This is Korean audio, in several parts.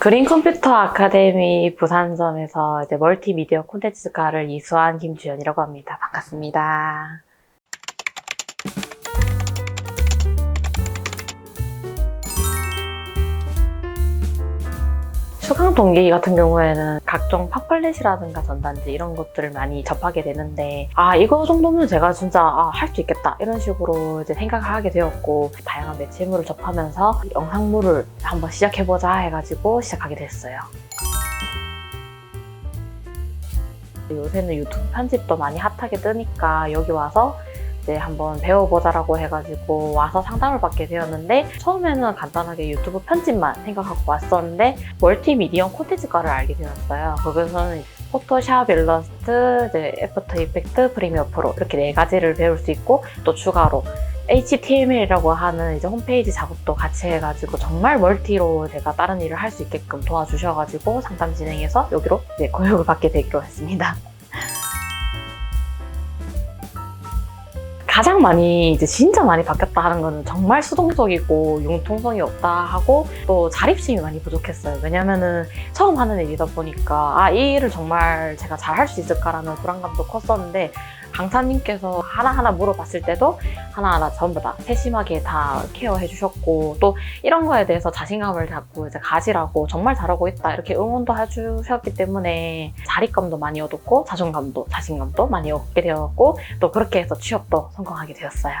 그린 컴퓨터 아카데미 부산점에서 이제 멀티미디어 콘텐츠과를 이수한 김주연이라고 합니다. 반갑습니다. 수강 동기 같은 경우에는 각종 팜플렛이라든가 전단지 이런 것들을 많이 접하게 되는데 아 이거 정도면 제가 진짜 아, 할 수 있겠다 이런 식으로 이제 생각을 하게 되었고 다양한 매체물을 접하면서 영상물을 한번 시작해보자 해가지고 시작하게 됐어요. 요새는 유튜브 편집도 많이 핫하게 뜨니까 여기 와서 이제 한번 배워보자라고 해가지고 와서 상담을 받게 되었는데 처음에는 간단하게 유튜브 편집만 생각하고 왔었는데 멀티미디어 콘텐츠과를 알게 되었어요. 거기서는 포토샵, 일러스트, 이제 애프터 이펙트, 프리미어 프로 이렇게 네 가지를 배울 수 있고 또 추가로 HTML이라고 하는 이제 홈페이지 작업도 같이 해가지고 정말 멀티로 제가 다른 일을 할 수 있게끔 도와주셔가지고 상담 진행해서 여기로 이제 교육을 받게 되기로 했습니다. 가장 많이 이제 진짜 많이 바뀌었다 하는 거는 정말 수동적이고 융통성이 없다 하고 또 자립심이 많이 부족했어요. 왜냐면은 처음 하는 일이다 보니까 아, 이 일을 정말 제가 잘 할 수 있을까라는 불안감도 컸었는데 강사님께서 하나하나 물어봤을 때도 하나하나 전부 다 세심하게 다 케어해 주셨고 또 이런 거에 대해서 자신감을 갖고 이제 가지라고 정말 잘하고 있다 이렇게 응원도 해주셨기 때문에 자립감도 많이 얻었고 자존감도 자신감도 많이 얻게 되었고 또 그렇게 해서 취업도 성공하게 되었어요.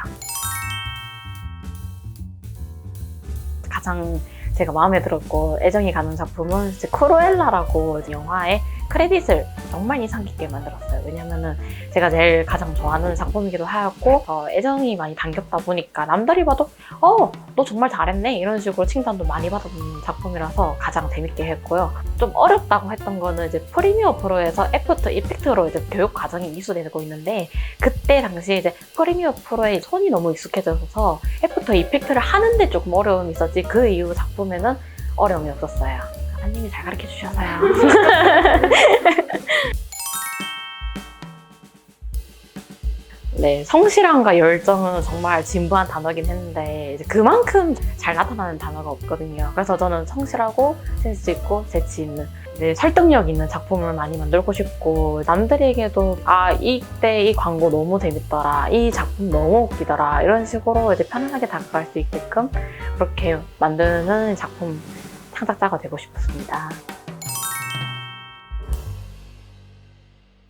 가장 제가 마음에 들었고 애정이 가는 작품은 이제 크루엘라라고 영화의 크레딧을 정말 인상 깊게 만들었어요. 왜냐면은 제가 제일 가장 좋아하는 작품이기도 하였고 어, 애정이 많이 담겼다 보니까 남들이 봐도 어, 너 정말 잘했네 이런 식으로 칭찬도 많이 받은 작품이라서 가장 재밌게 했고요. 좀 어렵다고 했던 거는 이제 프리미어 프로에서 애프터 이펙트로 이제 교육 과정이 이수되고 있는데 그때 당시에 이제 프리미어 프로에 손이 너무 익숙해져서 애프터 이펙트를 하는데 조금 어려움이 있었지 그 이후 작품에는 어려움이 없었어요. 하나님이 잘 가르쳐 주셔서요. 네, 성실함과 열정은 정말 진부한 단어긴 했는데 그만큼 잘 나타나는 단어가 없거든요. 그래서 저는 성실하고 센스 있고 재치 있는 이제 설득력 있는 작품을 많이 만들고 싶고 남들에게도 아 이때 이 광고 너무 재밌더라, 이 작품 너무 웃기더라 이런 식으로 이제 편안하게 다가갈 수 있게끔 그렇게 만드는 작품 창작자가 되고 싶었습니다.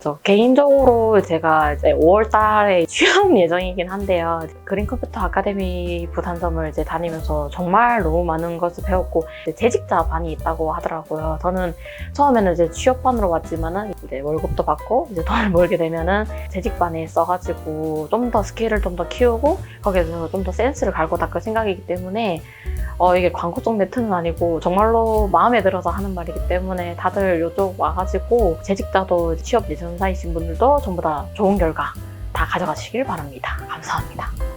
저 개인적으로 제가 이제 5월 달에 취업 예정이긴 한데요. 그린 컴퓨터 아카데미 부산점을 이제 다니면서 정말 너무 많은 것을 배웠고 재직자 반이 있다고 하더라고요. 저는 처음에는 이제 취업반으로 왔지만은 이제 월급도 받고 이제 돈을 벌게 되면은 재직반에 써가지고 좀 더 스킬을 좀 더 키우고 거기에서 좀 더 센스를 갈고 닦을 생각이기 때문에 어, 이게 광고 쪽 매트는 아니고 정말로 마음에 들어서 하는 말이기 때문에 다들 이쪽 와가지고 재직자도 취업 예정자이신 분들도 전부 다 좋은 결과 다 가져가시길 바랍니다. 감사합니다.